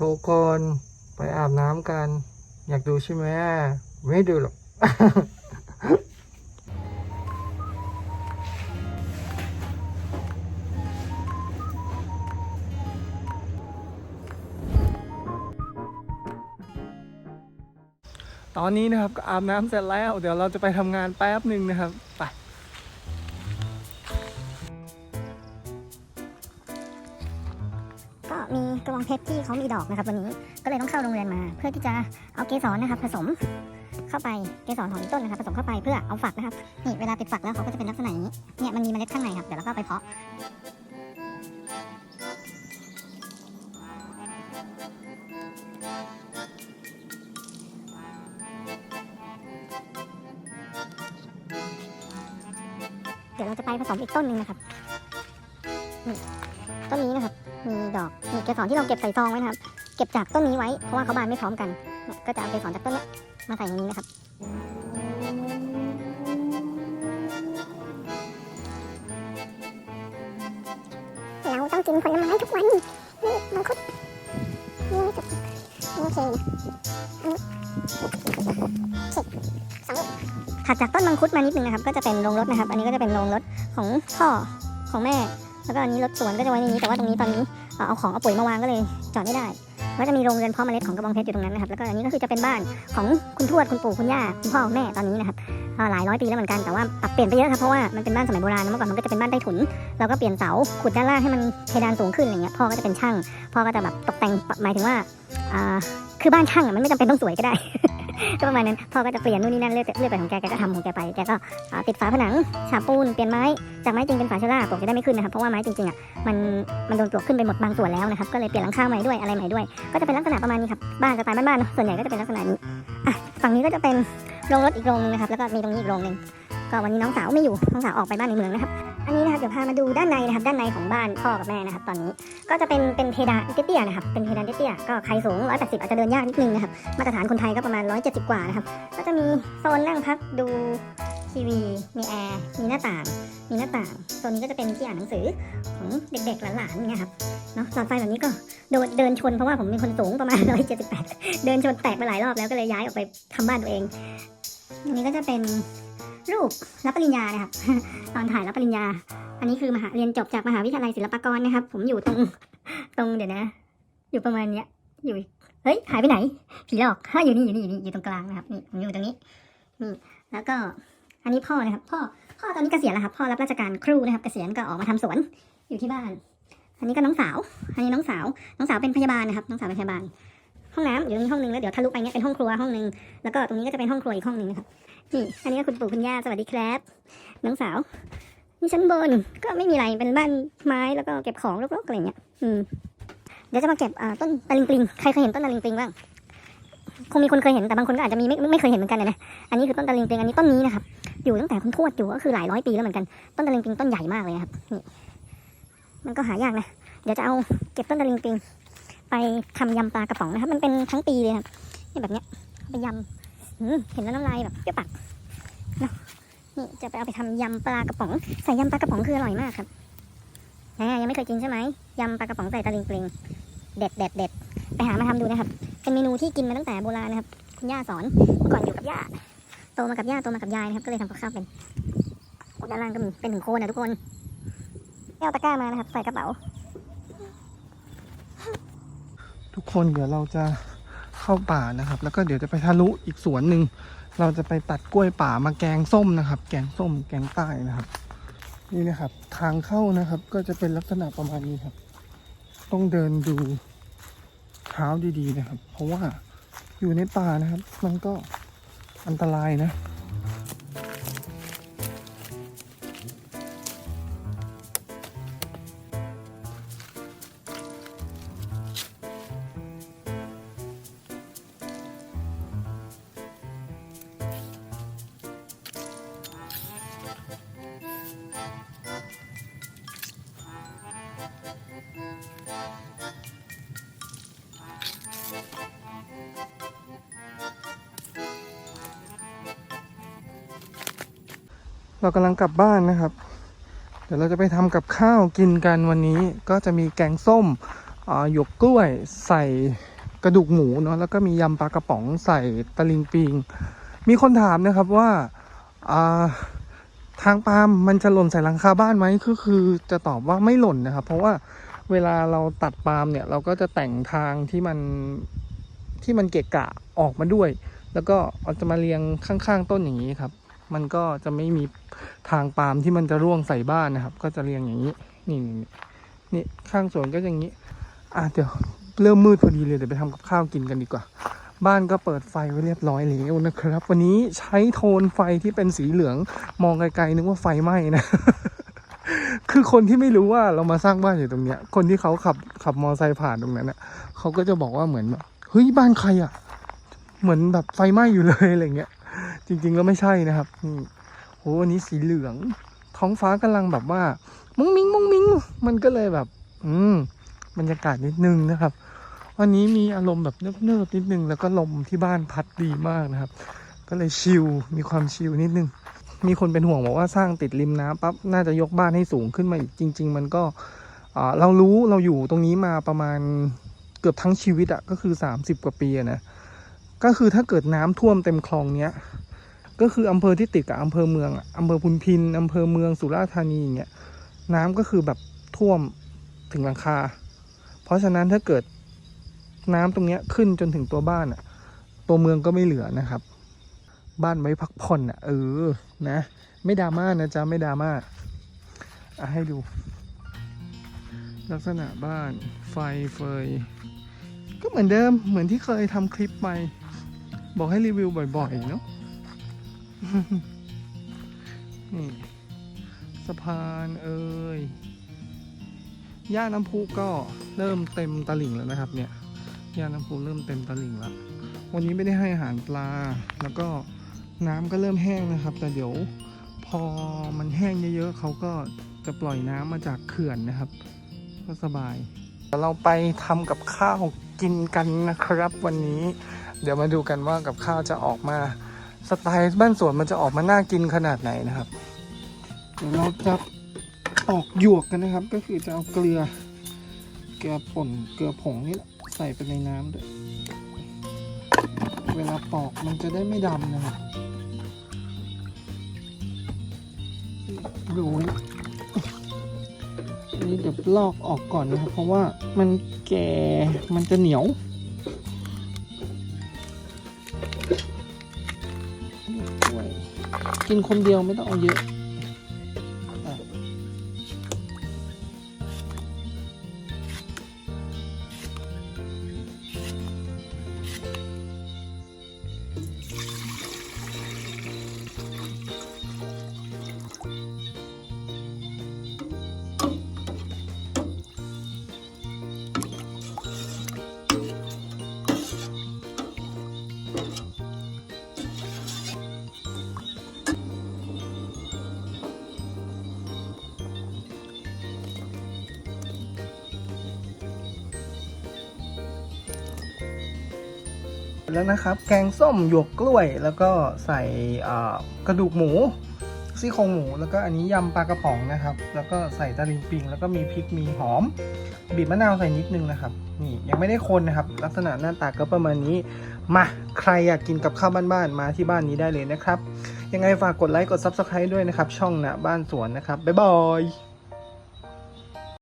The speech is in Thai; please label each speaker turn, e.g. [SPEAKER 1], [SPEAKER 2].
[SPEAKER 1] ทุกคนไปอาบน้ำกัน อยากดูใช่ไหมไม่ดูหรอกตอนนี้นะครับก็อาบน้ำเสร็จแล้ว เดี๋ยวเราจะไปทำงานแป๊บหนึ่งนะครับ ไป
[SPEAKER 2] มีกระบองเพชรที่เขามีดอกนะครับวันนี้ก็เลยต้องเข้าโรงเรียนมา เพื่อที่จะเอาเกสรนะครับ ผสมเข้าไปเกสรของต้นนะครับผสมเข้าไปเพื่อเอาฝักนะครับนี่เวลาปิดฝักแล้วเขาก็จะเป็นลักษณะอย่างนี้เนี่ยมันมีเมล็ดข้างในครับเดี๋ยวเราก็ไปเพาะเดี๋ยวเราจะไปผสมอีกต้นหนึ่งนะครับนี่ต้นนี้นะครับ มีดอกมีเกสรที่เราเก็บใส่ซองไว้นะครับ เก็บจากต้นนี้ไว้ เพราะว่าเขาบานไม่พร้อมกันเนี่ยก็จะเอาเกสรจากต้นเนี้ยมาใส่ในนี้นะครับเราต้องกินผลไม้ทุกวันนี่มังคุดนี่ไม่สุกโอเคถัดจากต้นมังคุดมานิดนึงนะครับ ก็จะเป็นโรงรถนะครับ อันนี้ก็จะเป็นโรงรถของพ่อของแม่ แล้วก็อันนี้รถสวนก็จะไว้ในนี้แต่ว่าตรงนี้ตอนนี้เอาของเอาปุ๋ยมาวางก็เลยจอดไม่ได้ก็จะมีโรงเรือนเพาะเมล็ดของกระบองเพชรอยู่ตรงนั้นนะครับแล้วก็อันนี้ก็คือจะเป็นบ้านของคุณทวดคุณปู่คุณย่าคุณพ่อคุณแม่ตอนนี้นะครับหลายร้อยปีแล้วเหมือนกันแต่ว่าปรับเปลี่ยนไปเยอะครับเพราะว่ามันเป็นบ้านสมัยโบราณเมื่อก่อนมันก็จะเป็นบ้านใต้ถุนเราก็เปลี่ยนเสาขุดด้านล่างให้มันเพดานสูงขึ้นอะไรเงี้ยพ่อก็จะเป็นช่าง พ่อก็จะแบบตกแต่งหมายถึงว่า คือบ้านช่างมันไม่จำเป็นต้องสวยก็ได้ ก็ประมาณนั้นพ่อก็จะเปลี่ยนนู่นนี่นั่นเรื่อยๆเรื่อยไปของแกแกก็ทำของแกไปแกก็ติดฝาผนังฉาบปูนเปลี่ยนไม้จากไม้จริงเป็นฝาเชอร่าปลวกจะได้ไม่ขึ้นนะครับเพราะว่าไม้จริงๆอะมันมันโดนปลวกขึ้นไปหมดบางส่วนแล้วนะครับก็เลยเปลี่ยนหลังคาใหม่ด้วยอะไรใหม่ด้วย ก็จะเป็นลักษณะประมาณนี้ครับบ้านสไตล์บ้านๆเนอะส่วนใหญ่ก็จะเป็นลักษณะนี้อะฝั่งนี้ก็จะเป็นโรงรถอีกโรงนึงนะครับแล้วก็มีตรงนี้อีกโรงหนึงก็วันนี้น้องสาวไม่อยู่น้องสาวออกไปบ้านในเมืองนะครับ อันนี้นะครับเดี๋ยวพามาดูด้านในนะครับ ด้านในของบ้านพ่อกับแม่นะครับ ตอนนี้ก็จะเป็นเป็นเพดานเตี้ยๆนะครับ เป็นเพดานเตี้ยๆก็ใครสูง 180 อาจจะเดินยากนิดนึงนะครับ มาตรฐานคนไทยก็ประมาณ 170 กว่านะครับ ก็จะมีโซนนั่งพักดูทีวี มีแอร์ มีหน้าต่าง มีหน้าต่าง โซนนี้ก็จะเป็นที่อ่านหนังสือของเด็กๆหลานๆเนี่ยครับ เนาะหลอดไฟแบบนี้ก็โดนเดินชนเพราะว่าผมเป็นคนสูงประมาณ 178 เดินชนแตกไปหลายรอบแล้วก็เลยย้ายออกไปทำบ้านตัวเองอันนี้ก็จะเป็น รูปรับปริญญานะครับ ตอนถ่ายรับปริญญา อันนี้คือมหาเรียนจบจากมหาวิทยาลัยศิลปากรนะครับ ผมอยู่ตรงตรงเดี๋ยวนะ อยู่ประมาณเนี้ย อยู่เฮ้ยหายไปไหนผีหลอกฮ่าอยู่นี่อยู่นี่อยู่นี่อยู่ตรงกลางนะครับนี่ผมอยู่ตรงนี้นี่แล้วก็อันนี้พ่อนะครับ พ่อพ่อตอนนี้เกษียณแล้วครับ พ่อรับราชการครูนะครับ เกษียณก็ออกมาทำสวนอยู่ที่บ้าน อันนี้ก็น้องสาว อันนี้น้องสาว น้องสาวเป็นพยาบาลนะครับ น้องสาวเป็นพยาบาล ห้องน้ำอยู่ตรงนี้ห้องนึงแล้วเดี๋ยวทะลุไปเนี้ยเป็นห้องครัวห้องนึงแล้วก็ตรงนี้ก็จะเป็นห้องครัวอีกห้องนึงนะครับนี่อันนี้ก็คุณปู่คุณย่าสวัสดีครับน้องสาวนี่ชั้นบนก็ไม่มีอะไรเป็นบ้านไม้แล้วก็เก็บของรกๆอะไรเงี้ยอืมเดี๋ยวจะมาเก็บต้นตะลิงปลิงใครเคยเห็นต้นตะลิงปลิงบ้างคงมีคนเคยเห็นแต่บางคนก็อาจจะมีไม่ไม่เคยเห็นเหมือนกันนะอันนี้คือต้นตะลิงปลิงอันนี้ต้นนี้นะครับอยู่ตั้งแต่คุณทวดอยู่ก็คือหลายร้อยปีแล้วเหมือนกันต้นตะลิงปลิงต้นใหญ่มากเลยครับนี่มันก็หายากนะเดี๋ยวจะเอาเก็บต้นตะลิงปลิง ไปทำยำปลากระป๋องนะครับ มันเป็นทั้งปีเลยครับนี่แบบเนี้ยไปยำเห็นแล้วน้ำลายแบบเปรี้ยวปากเนาะนี่จะไปเอาไปทำยำปลากระป๋อง ใส่ยำปลากระป๋องคืออร่อยมากครับอ่ายังไม่เคยกินใช่ไหมยำปลากระป๋องใส่ตะลิงปลิงเด็ดเด็ดเด็ดไปหามาทำดูนะครับ เป็นเมนูที่กินมาตั้งแต่โบราณนะครับ คุณย่าสอนเมื่อก่อนอยู่กับย่าโตมากับย่าโตมากับยายนะครับ ก็เลยทำกับข้าวเป็นด้านล่างก็มีเป็นถึงโคนนะทุกคนเอาตะกร้ามานะครับ ใส่กระเป๋า
[SPEAKER 1] ทุกคนเดี๋ยวเราจะเข้าป่านะครับ แล้วก็เดี๋ยวจะไปทะลุอีกสวนหนึ่งเราจะไปตัดกล้วยป่ามาแกงส้มนะครับ แกงส้มแกงใต้นะครับ นี่นะครับ ทางเข้านะครับ ก็จะเป็นลักษณะประมาณนี้ครับ ต้องเดินดูเท้าดีๆนะครับ เพราะว่าอยู่ในป่านะครับ มันก็อันตรายนะ เรากำลังกลับบ้านนะครับ เดี๋ยวเราจะไปทำกับข้าวกินกันวันนี้ ก็จะมีแกงส้มหยกกล้วยใส่กระดูกหมูเนาะแล้วก็มียำปลากระป๋องใส่ตะลิงปิง มีคนถามนะครับว่าทางปาล์มมันจะหล่นใส่หลังคาบ้านไหมคือคือจะตอบว่าไม่หล่นนะครับ เพราะว่าเวลาเราตัดปาล์มเนี่ยเราก็จะแต่งทางที่มันที่มันเกะกะออกมาด้วย แล้วก็เอาจะมาเรียงข้างๆต้นอย่างนี้ครับ มันก็จะไม่มี ทางปาล์มที่มันจะร่วงใส่บ้านนะครับ ก็จะเรียงอย่างนี้นี่นี่นี่ข้างสวนก็อย่างนี้ อะเดี๋ยวเริ่มมืดพอดีเลยเดี๋ยวไปทำกับข้าวกินกันดีกว่า บ้านก็เปิดไฟไว้เรียบร้อยแล้วนะครับ วันนี้ใช้โทนไฟที่เป็นสีเหลือง มองไกลๆนึกว่าไฟไหม้นะคือคนที่ไม่รู้ว่าเรามาสร้างบ้านอยู่ตรงเนี้ย คนที่เขาขับขับมอเตอร์ไซค์ผ่านตรงนั้นน่ะเขาก็จะบอกว่าเหมือนแบบเฮ้ยบ้านใครอะ เหมือนแบบไฟไหม้อยู่เลยอะไรเงี้ย จริง ๆ แล้วไม่ใช่นะครับ โหวันนี้สีเหลือง ท้องฟ้ากำลังแบบว่า มุ้งมิ้งมุ้งมิ้ง มันก็เลยแบบ อืมบรรยากาศนิดนึงนะครับ วันนี้มีอารมณ์แบบเนิบๆนิดนึง แล้วก็ลมที่บ้านพัดดีมากนะครับ ก็เลยชิลมีความชิลนิดนึง มีคนเป็นห่วงบอกว่าสร้างติดริมน้ำปั๊บน่าจะยกบ้านให้สูงขึ้นมาอีกจริง ๆ มันก็อ่าเรารู้เราอยู่ตรงนี้มาประมาณเกือบทั้งชีวิตอะก็คือ 30 กว่าปีะนะก็คือถ้าเกิดน้ำท่วมเต็มคลองเนี้ย ก็คืออำเภอที่ติดกับอำเภอเมืองอำเภอพุนพินอำเภอเมืองสุราษฎร์ธานีอย่างเงี้ยน้ำก็คือแบบท่วมถึงหลังคา เพราะฉะนั้นถ้าเกิดน้ำตรงเนี้ยขึ้นจนถึงตัวบ้านอะตัวเมืองก็ไม่เหลือนะครับ บ้านไว้พักผ่อนอะ เออนะ ไม่ดราม่านะจ๊ะไม่ดราม่าอะให้ดู ลักษณะบ้านไฟเฟยก็เหมือนเดิมเหมือนที่เคยทำคลิปไป บอกให้รีวิวบ่อยๆเนาะ นี่สะพานเอ่ยย่าน้ำพุก็เริ่มเต็มตลิ่งแล้วนะครับ เนี่ยย่าน้ำพุเริ่มเต็มตลิ่งแล้ววันนี้ไม่ได้ให้อาหารปลา แล้วก็น้ำก็เริ่มแห้งนะครับ แต่เดี๋ยวพอมันแห้งเยอะๆเขาก็จะปล่อยน้ำมาจากเขื่อนนะครับ ก็สบายเดี๋ยวเราไปทำกับข้าวกินกันนะครับ วันนี้ เดี๋ยวมาดูกันว่ากับข้าวจะออกมา สไตล์บ้านสวนมันจะออกมาน่ากินขนาดไหนนะครับเดี๋ยวเราจะออกหยวกกันนะครับ ก็คือจะเอาเกลือ เกลือป่นเกลือผงนี่แหละใส่ไปในน้ำด้วยเวลาปอกมันจะได้ไม่ดำนะครับดูนี่อันนี้เดี๋ยวลอกออกก่อนนะครับ เพราะว่ามันแก่มันจะเหนียว กินคนเดียวไม่ต้องเอาเยอะ แล้วนะครับ แกงส้มหยวกกล้วย แล้วก็ใส่กระดูกหมูซี่โครงหมู แล้วก็อันนี้ยำปลากระป๋องนะครับ แล้วก็ใส่ตะลิงปิง แล้วก็มีพริกมีหอม บีบมะนาวใส่นิดนึงนะครับ นี่ยังไม่ได้คนนะครับ ลักษณะหน้าตาก็ประมาณนี้ มาใครอยากกินกับข้าวบ้านๆมาที่บ้านนี้ได้เลยนะครับ ยังไงฝากกดไลค์กด Subscribe ด้วยนะครับ ช่องนะบ้านสวนนะครับบ๊ายบาย